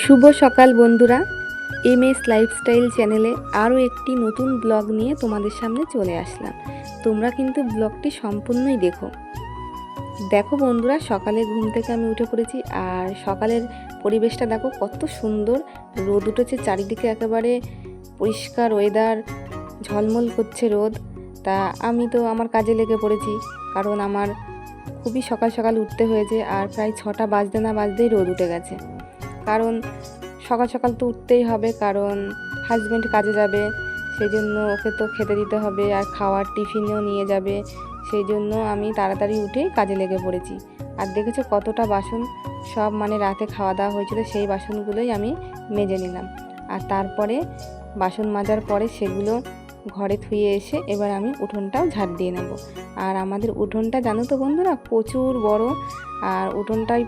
শুভ সকাল বন্ধুরা। M S lifestyle চ্যানেলে আরও একটি নতুন ব্লগ নিয়ে তোমাদের সামনে চলে আসলাম। তোমরা কিন্তু ব্লগটি সম্পূর্ণই দেখো। দেখো বন্ধুরা, সকালে ঘুম থেকে আমি উঠে পড়েছি আর সকালের পরিবেশটা দেখো কত সুন্দর। রোদ উঠেছে চারিদিকে একেবারে পরিষ্কার ওয়েদার ঝলমল করছে রোদ। তা আমি তো আমার কাজে লেগে পড়েছি কারণ আমার খুবই সকাল সকাল উঠতে হয়েছে আর প্রায় ছটা বাজতে না বাজতেই রোদ উঠে গেছে। কারণ সকাল সকাল তো উঠতেই হবে, কারণ হাজব্যান্ড কাজে যাবে সেই জন্য ওকে তো খেতে দিতে হবে আর খাওয়ার টিফিনেও নিয়ে যাবে সেই জন্য আমি তাড়াতাড়ি উঠেই কাজে লেগে পড়েছি। আর দেখেছ কতটা বাসন সব মানে রাতে খাওয়া দাওয়া হয়েছিল, সেই বাসনগুলোই আমি মেজে নিলাম। আর তারপরে বাসন মাজার পরে সেগুলো ঘরে থুয়ে এসে এবার আমি উঠোনটাও ঝাড় দিয়ে নেব। আর আমাদের উঠোনটা জানো তো বন্ধুরা প্রচুর বড়, আর উঠোনটায়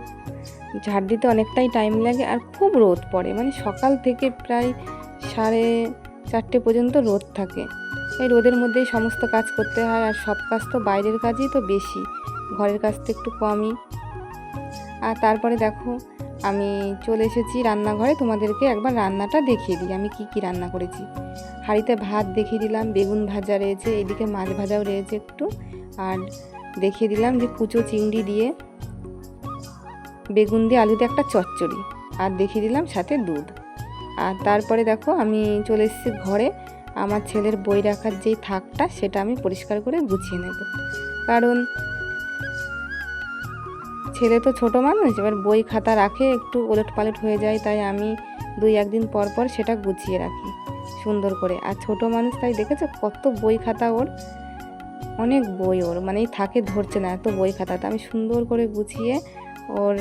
ঝাড় দিতে অনেকটাই টাইম লাগে আর খুব রোদ পড়ে। মানে সকাল থেকে প্রায় সাড়ে চারটে পর্যন্ত রোদ থাকে। এই রোদের মধ্যেই সমস্ত কাজ করতে হয় আর সব কাজ তো বাইরের কাজই তো বেশি। ঘরের কাজ তো একটু কমই। আর তারপরে দেখো, আমি চলে এসেছি রান্নাঘরে। তোমাদেরকে একবার রান্নাটা দেখিয়ে দিই, আমি কি কি রান্না করেছি। হাঁড়িতে ভাত দেখিয়ে দিলাম, বেগুন ভাজা রয়েছে, এদিকে মাছ ভাজাও রয়েছে একটু। আর দেখিয়ে দিলাম যে কুচো চিংড়ি দিয়ে বেগুন দিয়ে আলু দিয়ে একটা চচ্চড়ি আর দেখিয়ে দিলাম সাথে দুধ। আর তারপরে দেখো আমি চলে এসেছি ঘরে। আমার ছেলের বই রাখার যেই থাকটা সেটা আমি পরিষ্কার করে গুছিয়ে নেব। কারণ ছেলে তো ছোট মানুষ, এবার বই খাতা রাখে একটু ওলট পালট হয়ে যায়, তাই আমি দুই একদিন পর পর সেটা গুছিয়ে রাখি সুন্দর করে। আর ছোট মানুষ তাই দেখেছ কত বই খাতা ওর, অনেক বই ওর মানে থাকে ধরছে না এত বই খাতাতে আমি সুন্দর করে গুছিয়ে ওর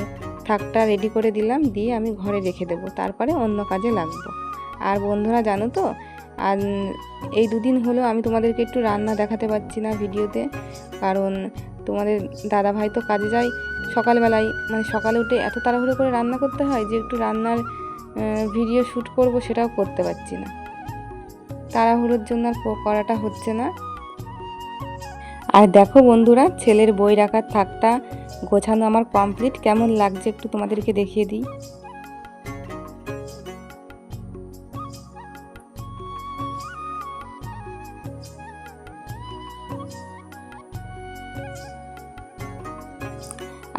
থাকটা রেডি করে দিলাম, দিয়ে আমি ঘরে রেখে দেবো। তারপরে অন্য কাজে লাগবো। আর বন্ধুরা, জানো তো আর এই দুদিন হলো আমি তোমাদেরকে একটু রান্না দেখাতে পারছি না ভিডিওতে। কারণ তোমাদের দাদা ভাই তো কাজে যায় সকালবেলায়। মানে সকালে উঠে এত তাড়াহুড়ো করে রান্না করতে হয় যে একটু রান্নার ভিডিও শ্যুট করব সেটাও করতে পারছি না। তাড়াহুড়োর জন্য আর করাটা হচ্ছে না। আর দেখো বন্ধুরা, ছেলের বই রাখার থাকটা গোছানো আমার কমপ্লিট কেমন লাগছে একটু তোমাদেরকে দেখিয়ে দিই।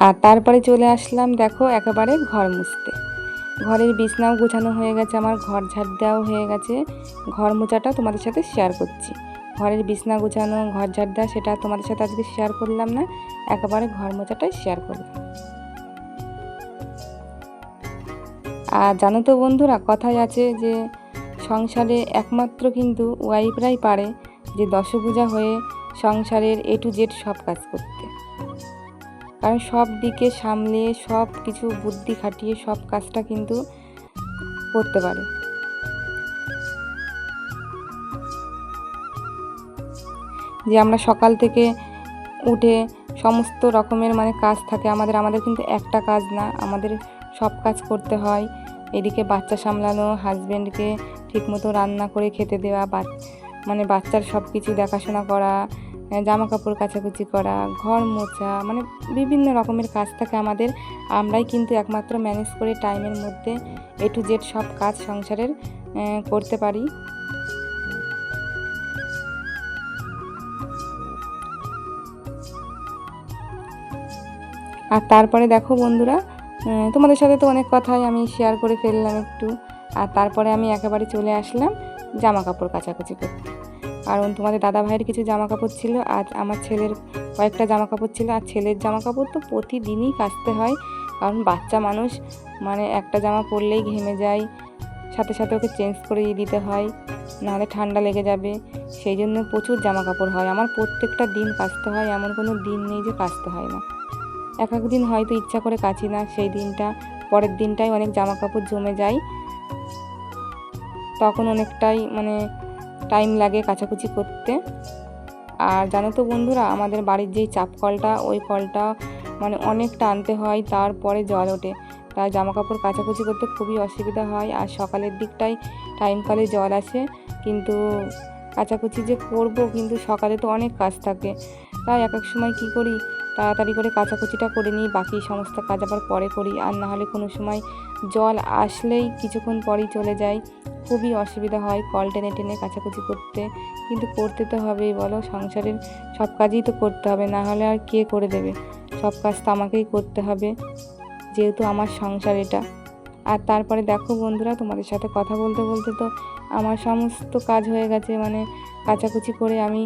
আর তারপরে চলে আসলাম দেখো একেবারে ঘর মুছতে। ঘরের বিছনাও গোছানো হয়ে গেছে, আমার ঘর ঝাড় দেওয়াও হয়ে গেছে। ঘর মোছাটা তোমাদের সাথে শেয়ার করছি। ঘরের বিছনা গোছানো, ঘর ঝাড় দেওয়া সেটা তোমাদের সাথে আজকে শেয়ার করলাম না। একেবারে ঘর মোছাটাই শেয়ার করলাম। আর জানো তো বন্ধুরা কথাই আছে যে, সংসারে একমাত্র কিন্তু ওয়াইফরাই পারে যে দশভূজা হয়ে সংসারের এ টু জেড সব কাজ করতে। কারণ সব দিকে সামলিয়ে সব কিছু বুদ্ধি খাটিয়ে সব কাজটা কিন্তু করতে পারে। যে আমরা সকাল থেকে উঠে সমস্ত রকমের মানে কাজ থাকে। আমাদের আমাদের কিন্তু একটা কাজ না, আমাদের সব কাজ করতে হয়। এদিকে বাচ্চা সামলানো হাজব্যান্ডকে ঠিকমতো রান্না করে খেতে দেওয়া, বা মানে বাচ্চার সব কিছু দেখাশোনা করা জামা কাপড় কাচাকুচি করা, ঘর মোছা মানে বিভিন্ন রকমের কাজ থাকে আমাদের। আমরাই কিন্তু একমাত্র ম্যানেজ করে টাইমের মধ্যে এ টু জেড সব কাজ সংসারের করতে পারি। আর তারপরে দেখো বন্ধুরা তোমাদের সাথে তো অনেক কথাই আমি শেয়ার করে ফেললাম একটু। আর তারপরে আমি একেবারে চলে আসলাম জামা কাপড় কাচাকুচি করতে। কারণ তোমাদের দাদা ভাইয়ের কিছু জামা কাপড় ছিল আর আমার ছেলের কয়েকটা জামা কাপড় ছিল। আর ছেলের জামা কাপড় তো প্রতিদিনই কাচতে হয়, কারণ বাচ্চা মানুষ মানে একটা জামা পরলেই ঘেমে যায়, সাথে সাথে ওকে চেঞ্জ করে দিতে হয়, নাহলে ঠান্ডা লেগে যাবে। সেই জন্য প্রচুর জামা কাপড় হয়। আমার প্রত্যেকটা দিন কাচতে হয়, এমন কোনো দিন নেই যে কাচতে হয় না। এক এক দিন হয়তো ইচ্ছা করে কাচি না, সেই দিনটা, পরের দিনটাই অনেক জামা কাপড় জমে যায়। তখন অনেকটাই মানে টাইম লাগে কাচাকুচি করতে। আর জানো তো বন্ধুরা, আমাদের বাড়ির যেই চাপ কলটা, ওই কলটা মানে অনেকটা আনতে হয়, তারপরে জল ওঠে। তাই জামা কাপড় কাচাকুচি করতে খুবই অসুবিধা হয়। আর সকালের দিকটাই টাইমকালে জল আসে, কিন্তু কাচাকুচি যে করব, কিন্তু সকালে তো অনেক কাজ থাকে। তাই এক এক সময় কী করি তাড়াতাড়ি করে কাচাকুচিটা করে নিই, বাকি সমস্ত কাজ আবার পরে করি। আর না হলে কোনো সময় জল আসলেই কিছুক্ষণ পরেই চলে যায় খুবই অসুবিধা হয় কল টেনে টেনে কাচাকুচি করতে। কিন্তু করতে তো হবেই বলো, সংসারের সব কাজই তো করতে হবে। না হলে আর কে করে দেবে? সব কাজ তো আমাকেই করতে হবে, যেহেতু আমার সংসার এটা। আর তারপরে দেখো বন্ধুরা, তোমাদের সাথে কথা বলতে বলতে তো আমার সমস্ত কাজ হয়ে গেছে। মানে কাচাকুচি করে আমি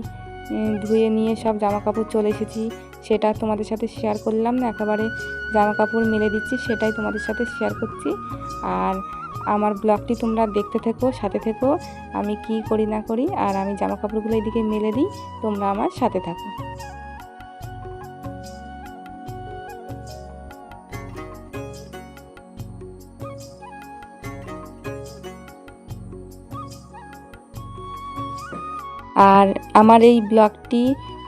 ধুয়ে নিয়ে সব জামা কাপড় চলে এসেছি। সেটা তোমাদের সাথে শেয়ার করলাম না, একেবারে জামা কাপড় মেলে দিচ্ছি, সেটাই তোমাদের সাথে শেয়ার করছি। আর আমার ব্লগটি তোমরা দেখতে থেকো, সাথে থেকো, আমি কি করি না করি, আর আমি জামা কাপড়গুলো এদিকে মেলে দিই, তোমরা আমার সাথে থাকো। আর আমার এই ব্লগটি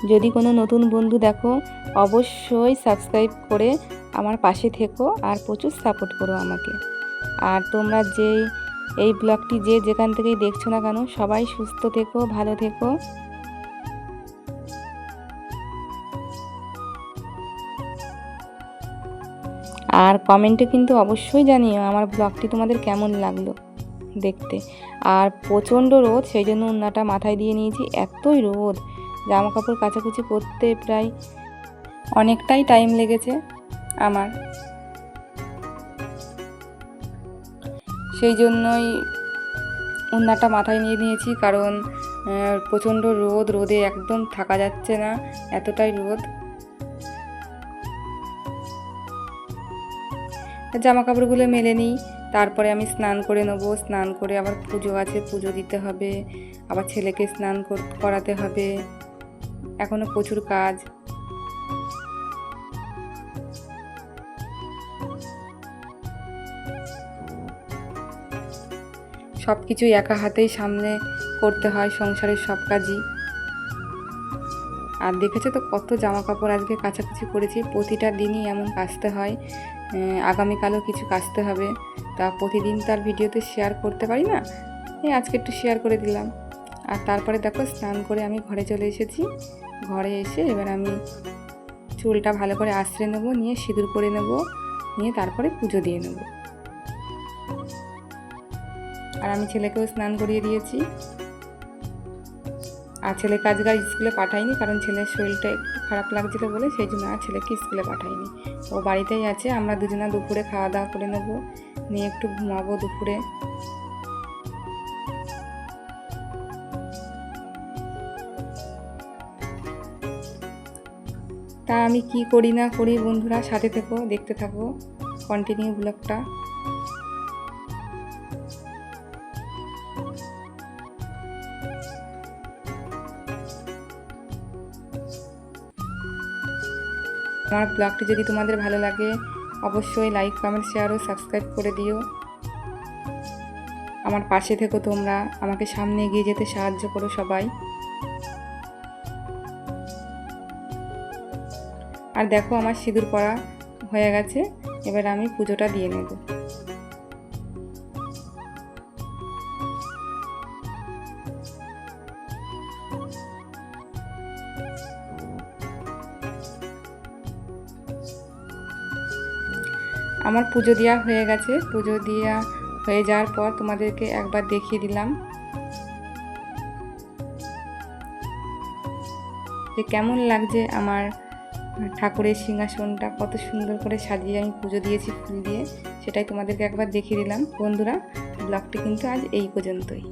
যদি কোনো নতুন বন্ধু দেখো, অবশ্যই সাবস্ক্রাইব করে আমার পাশে থেকো আর প্রচুর সাপোর্ট করো আমাকে। আর তোমরা যে এই ব্লগটি যে যেখান থেকেই দেখছ না কেন, সবাই সুস্থ থেকো, ভালো থেকো। আর কমেন্টে কিন্তু অবশ্যই জানিও আমার ব্লগটি তোমাদের কেমন লাগল। দেখতে। আর প্রচণ্ড রোদ সেই জন্য উন্নাটা মাথায় দিয়ে নিয়েছি। এতই রোদ জামা কাপড় কাচাকুচি করতে প্রায় অনেকটাই টাইম লেগেছে আমার। সেই জন্যই উন্নাটা মাথায় নিয়ে নিয়েছি, কারণ প্রচণ্ড রোদ, রোদে একদম থাকা যাচ্ছে না, এতটাই রোদ। জামা কাপড়গুলো মেলে নিই তারপরে আমি স্নান করে নেব। স্নান করে আবার পুজো আছে, পুজো দিতে হবে। আবার ছেলেকে স্নান করাতে হবে। এখনও প্রচুর কাজ। সব কিছুই একা হাতেই সামনে করতে হয়, সংসারের সব কাজই। আর দেখেছ তো কত জামা কাপড় আজকে কাছাকাছি করেছি, প্রতিটা দিনই এমন কাচতে হয়। আগামীকালও কিছু কাচতে হবে। তা প্রতিদিন তার ভিডিওতে শেয়ার করতে পারি না? এই আজকে একটু শেয়ার করে দিলাম। আর তারপরে দেখো স্নান করে আমি ঘরে চলে এসেছি। ঘরে এসে এবার আমি চুলটা ভালো করে আশ্রে নেব, নিয়ে সিঁদুর করে নেব, নিয়ে তারপরে পুজো দিয়ে নেব। আর আমি ছেলেকেও স্নান করিয়ে দিয়েছি। আর ছেলেকে আজকে আর স্কুলে পাঠাইনি কারণ ছেলের শরীরটা একটু খারাপ লাগছিল বলে সেই জন্য আর ছেলেকে স্কুলে পাঠাইনি ও বাড়িতেই আছে, আমরা দুজনা দুপুরে খাওয়া দাওয়া করে নেব। নিয়ে একটু ঘুমাবো দুপুরে। তা আমি কি করি না করি বন্ধুরা, সাথে থেকো, দেখতে থাকো কন্টিনিউ ব্লগটা আমার ব্লগটি যদি তোমাদের ভালো লাগে, অবশ্যই লাইক কমেন্ট শেয়ার ও সাবস্ক্রাইব করে দিও। আমার পাশে থেকো তোমরা, আমাকে সামনে এগিয়ে যেতে সাহায্য করো সবাই। আর দেখো আমার সিঁদুর পরা হয়ে গেছে, এবার আমি পুজোটা দিয়ে নেব। আমার পুজো দেওয়া হয়ে গেছে। পুজো দেওয়া হয়ে যাওয়ার পর তোমাদেরকে একবার দেখিয়ে দিলাম। যে কেমন লাগছে আমার ঠাকুরের সিংহাসনটা, কত সুন্দর করে সাজিয়ে আমি পুজো দিয়েছি ফুল দিয়ে, সেটাই তোমাদেরকে একবার দেখিয়ে দিলাম। বন্ধুরা, ব্লগটি কিন্তু আজ এই পর্যন্তই।